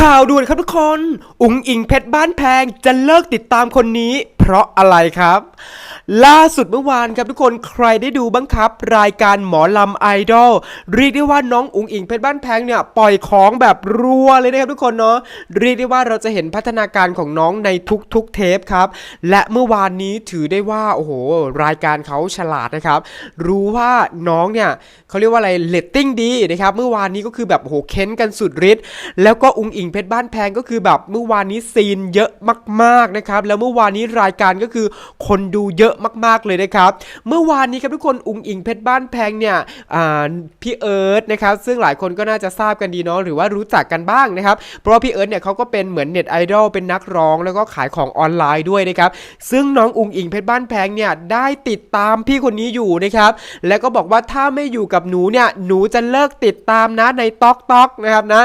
ข่าวด่วนครับทุกคน อุ๋งอิงเพชรบ้านแพงจะเลิกติดตามคนนี้ ราะอะไรครับ ล่าสุดเมื่อวานครับทุกคนใครได้ดูบ้างครับ รายการหมอลำไอดอลเรียกได้ว่าน้องอุ๋งอิงเพชรบ้านแพงเนี่ยปล่อยของแบบรัวเลยนะครับทุกคนเนาะเรียกได้ว่าเราจะเห็นพัฒนาการของน้องในทุกๆเทปครับ และเมื่อวานนี้ถือได้ว่าโอ้โห รายการเขาฉลาดนะครับ รู้ว่าน้องเนี่ยเขาเรียกว่าอะไรเลตติ้งดีนะครับเมื่อวานนี้ก็คือแบบโอ้โหเค้นกันสุดฤทธิ์แล้วก็อุงอิงเพชรบ้านแพงก็คือแบบเมื่อวานนี้ซีนเยอะมากๆนะครับแล้วเมื่อวานนี้รายการก็คือคนดูเยอะมาก ๆ เลยนะครับ เมื่อวานนี้ครับทุกคนอุงอิงเพชรบ้านแพงเนี่ยพี่เอิร์ธนะครับซึ่งหลายคนก็น่าจะทราบกันดีเนาะหรือว่ารู้จักกันบ้างนะครับ เพราะพี่เอิร์ธเนี่ยเขาก็เป็นเหมือนเน็ตไอดอลเป็นนักร้องแล้วก็ขายของออนไลน์ด้วยนะครับซึ่งน้องอุงอิงเพชรบ้านแพงเนี่ยได้ติดตามพี่คนนี้อยู่นะครับแล้วก็บอกว่าถ้าไม่อยู่กับหนูเนี่ยหนูจะเลิกติดตามนะในต๊อกต๊อกนะครับนะ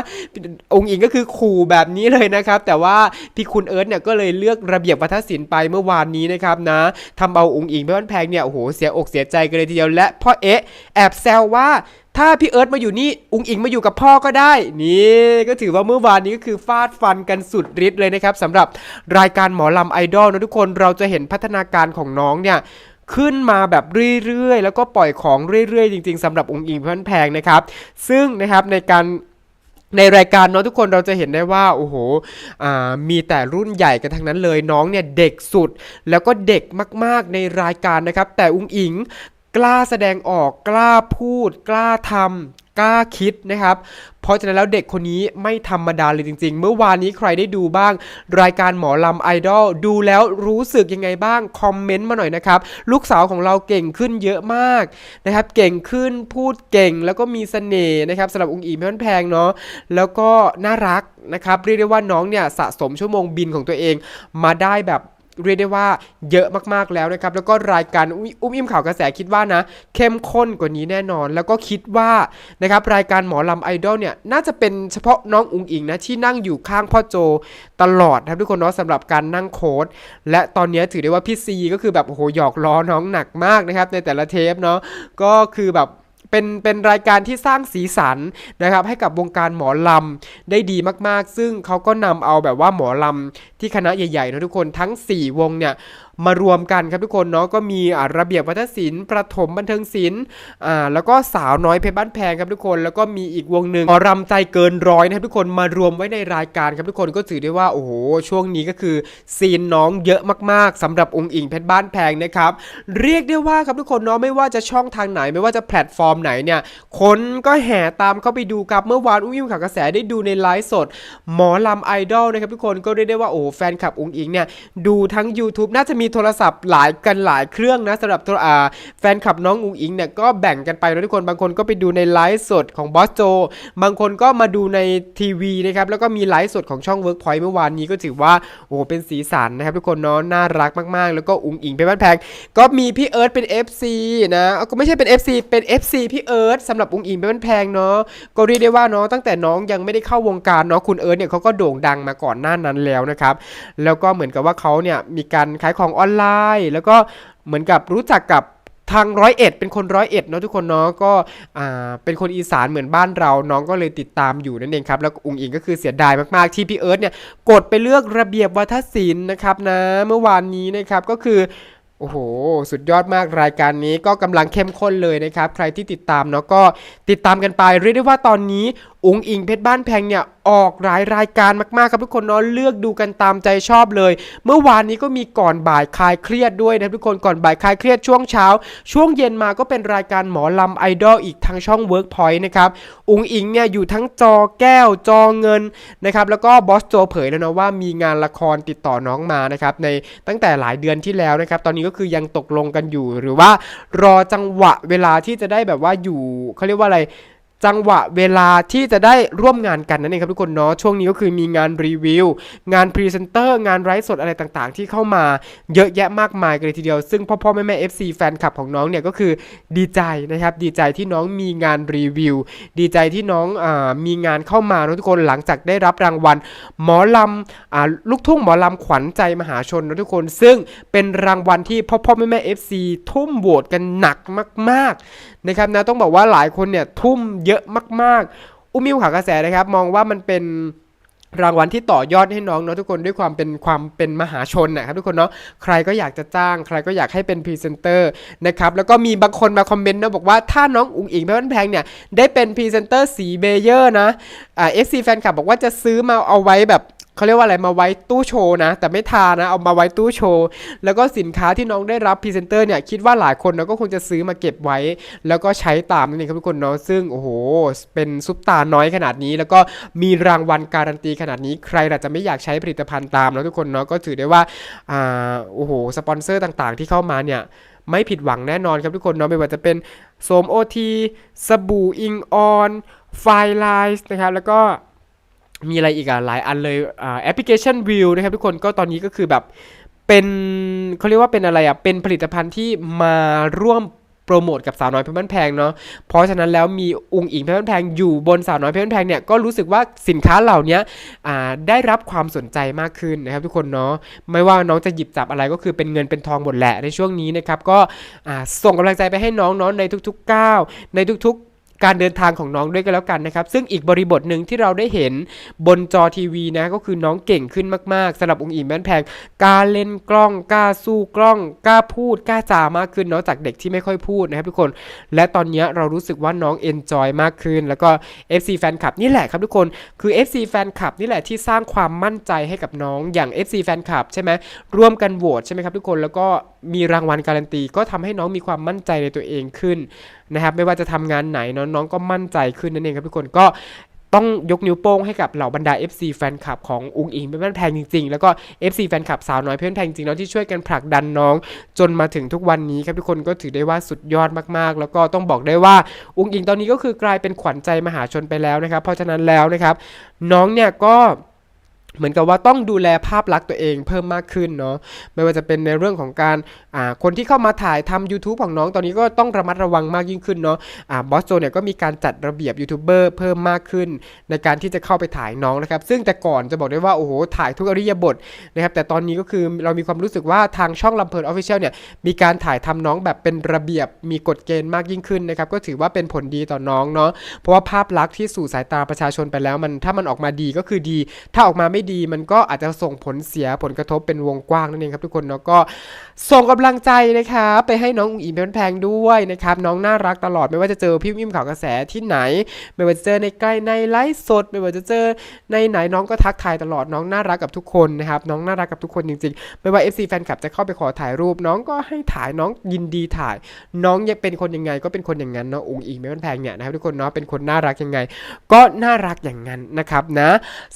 องค์อิงก็คือขู่แบบนี้เลยนะครับแต่ว่าพี่คุณเอิร์ธเนี่ยก็เลยเลือกระเบียบวัฒนศิลป์ไปเมื่อวานนี้นะครับนะทำเอาองค์อิงเพชรบ้านแพงเนี่ยโอ้โหเสียอกเสียใจกันเลยทีเดียวและพ่อเอ๊ะแอบแซวว่าถ้าพี่เอิร์ธมาอยู่นี่ อุงอิงมาอยู่กับพ่อก็ได้ นี่ก็ถือว่าเมื่อวานนี้ก็คือฟาดฟันกันสุดฤทธิ์เลยนะครับสำหรับรายการหมอลำไอดอลนะทุกคนเราจะเห็นพัฒนาการของน้องเนี่ยขึ้นมาแบบเรื่อยๆ แล้วก็ปล่อยของเรื่อยๆ จริงๆสำหรับองค์อิงเพื่อนแพงนะครับ ซึ่งนะครับในการ ในรายการเนาะทุกคนเราจะเห็นได้ว่าโอ้โหมีแต่รุ่นใหญ่กันทั้งนั้นเลยน้องเนี่ยเด็กสุด แล้วก็เด็กมากๆในรายการนะครับ แต่อุ้งอิง กล้าแสดงออกกล้าพูด กล้าทำกล้าคิดนะครับ เพราะฉะนั้นแล้วเด็กคนนี้ไม่ธรรมดาเลยจริง ๆ เมื่อวานนี้ใครได้ดูบ้าง รายการหมอลำไอดอลดูแล้วรู้สึกยังไงบ้าง คอมเมนต์มาหน่อยนะครับ ลูกสาวของเราเก่งขึ้นเยอะมากนะครับ เก่งขึ้นพูดเก่งแล้วก็มีเสน่ห์นะครับสำหรับองค์อีเพื่อนแพงเนาะแล้วก็น่ารักนะครับเรียกได้ว่าน้องเนี่ยสะสมชั่วโมงบินของตัวเองมาได้แบบ เรียกได้ว่าเยอะมากๆแล้วนะครับ แล้วก็รายการอุ้มอิ่มข่าวกระแสคิดว่านะ เข้มข้นกว่านี้แน่นอน แล้วก็คิดว่านะครับรายการหมอลำไอดอลเนี่ยน่าจะเป็นเฉพาะน้องอุงอิงนะที่นั่งอยู่ข้างพ่อโจตลอดนะครับทุกคนเนาะสำหรับการนั่งโค้ดและตอนนี้ถือได้ว่าพี่ซีก็คือแบบโอ้โหหยอกล้อน้องหนักมากนะครับในแต่ละเทปเนาะก็คือแบบเป็นเป็นรายการที่สร้างสีสันนะครับให้กับวงการหมอลำได้ดีมากๆ ซึ่งเขาก็นำเอาแบบว่าหมอลำที่คณะใหญ่ๆนะทุกคนทั้ง 4 วงเนี่ยมารวมกันครับทุกคนเนาะก็มีอ่าระเบียบวัฒนศิลป์ประถมบันเทิงศิลป์อ่าแล้วก็สาวน้อยเพชรบ้านแพงครับทุกคนแล้วก็มีอีกวงหนึ่งหมอรำใจเกินร้อยนะครับทุกคนมารวมไว้ในรายการครับทุกคนก็ถือได้ว่าโอ้โหช่วงนี้ก็คือซีนน้องเยอะมากๆสำหรับองค์อิงเพชรบ้านแพงนะครับเรียกได้ว่าครับทุกคนเนาะไม่ว่าจะช่องทางไหน ไม่ว่าจะแพลตฟอร์มไหนเนี่ยคนก็แห่ตามเข้าไปดูครับเมื่อวานอุ้งอิงข่าวกระแสได้ดูในไลฟ์สด หมอลำไอดอลนะครับทุกคนก็เรียกได้ว่าโอ้โหแฟนคลับอุ้งอิงเนี่ยดูทั้ง YouTube น่าจะมีโทรศัพท์หลายกันหลายเครื่องนะสำหรับโทรอ่าแฟนคลับน้องอุ้งอิงเนี่ยก็แบ่งกันไปนะทุกคนบางคนก็ไปดูในไลฟ์สดของบอสโจบางคนก็มาดูในทีวีนะครับแล้วก็มีไลฟ์สดของช่อง Workpoint เมื่อวานนี้ก็ถือว่าโอ้เป็นสีสันนะครับทุกคนเนาะน่ารักมากๆ แล้วก็อุ้งอิงเป็นบ้านแพงก็มีพี่เอิร์ธเป็น FC นะก็ไม่ใช่เป็น FC เป็น FC พี่เอิร์ธสำหรับอุ้งอิงเป็นบ้านแพงเนาะก็เรียกได้ว่าเนาะตั้งแต่น้องยังไม่ได้เข้าวงการเนาะคุณเอิร์ธเนี่ยเขาก็โด่งดังมาก่อนหน้านั้นแล้วนะครับแล้วก็เหมือนกับว่าเขาเนี่ยมีการขายของออนไลน์ แล้วก็เหมือนกับรู้จักกับทางร้อยเอ็ดเป็นคนร้อยเอ็ดเนาะทุกคนเนาะก็อ่าเป็นคนอีสานเหมือนบ้านเราน้องก็เลยติดตามอยู่นั่นเองครับแล้วอุงอิงก็คือเสียดายมากๆที่พี่เอิร์ธเนี่ยกดไปเลือกระเบียบวัฒนศิลป์นะครับนะเมื่อวานนี้นะครับก็คือโอ้โห สุดยอดมากรายการนี้ก็กำลังเข้มข้นเลยนะครับ ใครที่ติดตามเนาะก็ติดตามกันไป เรียกได้ว่าตอนนี้ องอิงเพชรบ้านแพงเนี่ยออกหลายรายการมากๆครับทุกคนเนาะเลือกดูกันตามใจชอบเลย เมื่อวานนี้ก็มีก่อนบ่ายคลายเครียดด้วยนะทุกคนก่อนบ่ายคลายเครียดช่วงเช้า ช่วงเย็นมาก็เป็นรายการหมอลำไอดอลอีกทางช่อง Workpoint นะครับองอิงเนี่ยอยู่ทั้งจอแก้วจอเงินนะครับแล้วก็บอสโจเผยแล้วนะว่ามีงานละครติดต่อน้องมานะครับในตั้งแต่หลายเดือนที่แล้วนะครับตอนนี้ก็คือยังตกลงกันอยู่หรือว่ารอจังหวะเวลาที่จะได้แบบว่าอยู่เขาเรียกว่าอะไร จังหวะเวลาที่จะได้ร่วมงานกันนั่นเองครับทุกคนเนาะช่วงนี้ก็คือมีงานรีวิว งานพรีเซนเตอร์ งานไลฟ์สดอะไรต่างๆ ที่เข้ามาเยอะแยะมากมายกันเลยทีเดียว ซึ่งพ่อพ่อแม่แม่ FC แฟนคลับของน้องเนี่ยก็คือดีใจนะครับ ดีใจที่น้องมีงานรีวิว ดีใจที่น้องอมีงานเข้ามานะทุกคนหลังจากได้รับรางวัล หมอลำอลูกทุ่งหมอลำขวัญใจมหาชนนะทุกคน ซึ่งเป็นรางวัลที่พ่อพ่อแม่แม่ FC ทุ่มโหวตกันหนักมาก ๆนะครับนะต้องบอกว่าหลายคนเนี่ยทุ่มเยอะมากๆ อุ้มมิวขากระแสนะครับ มองว่ามันเป็นรางวัลที่ต่อยอดให้น้องเนาะทุกคนด้วยความเป็นความเป็นมหาชนนะครับทุกคนเนาะใครก็อยากจะจ้าง ใครก็อยากให้เป็นพรีเซนเตอร์นะครับแล้วก็มีบางคนมาคอมเมนต์นะบอกว่าถ้าน้องอุ๋งอิงแพชรบ้านแพงเนี่ยได้เป็นพรีเซนเตอร์สีเบเยอร์นะอ่าเอฟซีแฟนคลับบอกว่าจะซื้อมาเอาไว้แบบ เขาเรียกว่าอะไรมาไว้ตู้โชว์นะ แต่ไม่ทานะเอามาไว้ตู้โชว์แล้วก็สินค้าที่น้องได้รับพรีเซนเตอร์เนี่ยคิดว่าหลายคนเนาก็คงจะซื้อมาเก็บไว้ แล้วก็ใช้ตามนั่นเองครับทุกคนเนาะซึ่งโอ้โห เป็นซุปตาน้อยขนาดนี้ แล้วก็มีรางวัลการันตีขนาดนี้ใครล่ะจะไม่อยากใช้ผลิตภัณฑ์ตามแล้วทุกคนเนาะก็ถือได้ว่าอ่าโอ้โหสปอนเซอร์ต่างๆ ที่เข้ามาเนี่ยไม่ผิดหวังแน่นอนครับทุกคนเนาะไม่ว่าจะเป็นโสมโอทีสบู่อิงออนไฟไลน์นะครับแล้วก็ มีอะไรอีกอะหลายอันเลยอ่าแอปพลิเคชันวิวนะครับทุกคนก็ตอนนี้ก็คือแบบเป็นเขาเรียกว่าเป็นอะไรอะเป็นผลิตภัณฑ์ที่มาร่วมโปรโมทกับสาวน้อยเพชรบ้านแพงเนาะ เพราะฉะนั้นแล้วมีอุงอิงเพชรบ้านแพงอยู่บนสาวน้อยเพชรบ้านแพงเนี่ยก็รู้สึกว่าสินค้าเหล่านี้อ่าได้รับความสนใจมากขึ้นนะครับทุกคนเนาะ ไม่ว่าน้องจะหยิบจับอะไรก็คือเป็นเงินเป็นทองหมดแหละในช่วงนี้นะครับ ก็อ่าส่งกำลังใจไปให้น้องเนาะในทุกๆก้าวในทุกๆ การเดินทางของน้องด้วยกันแล้วกันนะครับ ซึ่งอีกบริบทหนึ่งที่เราได้เห็นบนจอทีวีนะก็คือน้องเก่งขึ้นมากๆสำหรับองค์อิมแม่นแพงกล้าเล่นกล้องกล้าสู้กล้องกล้าพูดกล้าจามากขึ้นเนาะจากเด็กที่ไม่ค่อยพูดนะครับทุกคน และตอนนี้เรารู้สึกว่าน้องเอนจอยมากขึ้น แล้วก็ FC แฟนคลับนี่แหละครับทุกคนคือ FC แฟนคลับนี่แหละที่สร้างความมั่นใจให้กับน้องอย่าง FC แฟนคลับใช่ไหมร่วมกันโหวตใช่ไหมครับทุกคนแล้วก็มีรางวัลการันตีก็ทำให้น้องมีความมั่นใจในตัวเองขึ้นนะครับไม่ว่าจะทำงานไหนเนอะน้องก็มั่นใจขึ้นนั่นเองครับทุกคนก็ต้องยกนิ้วโป้งให้กับเหล่าบรรดา FC แฟนคลับของอุงอิงเป็นแพงจริงๆ แล้วก็ FC แฟนคลับสาวน้อยเพื่อนแพงจริงๆเนาะที่ช่วยกันผลักดันน้อง จนมาถึงทุกวันนี้ครับทุกคนก็ถือได้ว่าสุดยอดมากๆ แล้วก็ต้องบอกได้ว่าอุงอิงตอนนี้ก็คือกลายเป็นขวัญใจมหาชนไปแล้วนะครับ เพราะฉะนั้นแล้วนะครับ น้องเนี่ยก็ เหมือนกับว่าต้องดูแลภาพลักษณ์ตัวเองเพิ่มมากขึ้นเนาะไม่ว่าจะเป็นในเรื่องของการอ่าคนที่เข้ามาถ่ายทำ YouTube ของน้องตอนนี้ก็ต้องระมัดระวังมากยิ่งขึ้นเนาะอ่าบอสโจเนี่ยก็มีการจัดระเบียบยูทูบเบอร์เพิ่มมากขึ้น ในการที่จะเข้าไปถ่ายน้องนะครับ ซึ่งแต่ก่อนจะบอกได้ว่า โอ้โห ถ่ายทุกอริยบทนะครับแต่ตอนนี้ก็คือเรามีความรู้สึกว่าทางช่องลำเพลินออฟฟิเชียลเนี่ยมีการถ่ายทำน้องแบบเป็นระเบียบมีกฎเกณฑ์มากยิ่งขึ้นนะครับก็ถือว่าเป็นผลดีต่อน้องเนาะเพราะว่าภาพลักษณ์ที่สู่สายตาประชาชนไปแล้วมันถ้ามันออกมาดีก็คือดี ถ้าออกมาไม่ดีมันก็อาจจะส่งผลเสียผลกระทบเป็นวงกว้างนั่นเองครับทุกคนเนาะก็ส่งกำลังใจนะครับไปให้น้องอุ๋งอิงเป็นแพงด้วยนะครับน้องน่ารักตลอดไม่ว่าจะเจอพี่มิมข่าวกระแสที่ไหน ไม่ว่าจะเจอในใกล้ในไลฟ์สด ไม่ว่าจะเจอในไหนน้องก็ทักทายตลอดน้องน่ารักกับทุกคนนะครับน้องน่ารักกับทุกคนจริงๆ ไม่ว่า FC แฟนคลับจะเข้าไปขอถ่ายรูป น้องก็ให้ถ่ายน้องยินดีถ่าย น้องยังเป็นคนยังไงก็เป็นคนอย่างนั้นเนาะอุ๋งอิงเป็นแพงเนี่ยนะครับทุกคนเนาะเป็นคนน่ารักยังไง ก็น่ารักอย่างนั้นนะครับนะ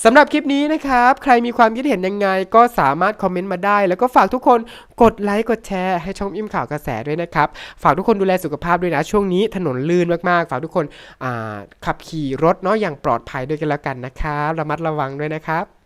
สำหรับคลิปนี้นะครับับ ใครมีความคิดเห็นยังไง ก็สามารถคอมเมนต์มาได้ แล้วก็ฝากทุกคนกดไลค์กดแชร์ให้ช่องอิ่มข่าวกระแสด้วยนะครับ ฝากทุกคนดูแลสุขภาพด้วยนะ ช่วงนี้ถนนลื่นมากๆ ฝากทุกคนขับขี่รถเนาะอย่างปลอดภัยด้วยกันแล้วกันนะครับระมัดระวังด้วยนะครับ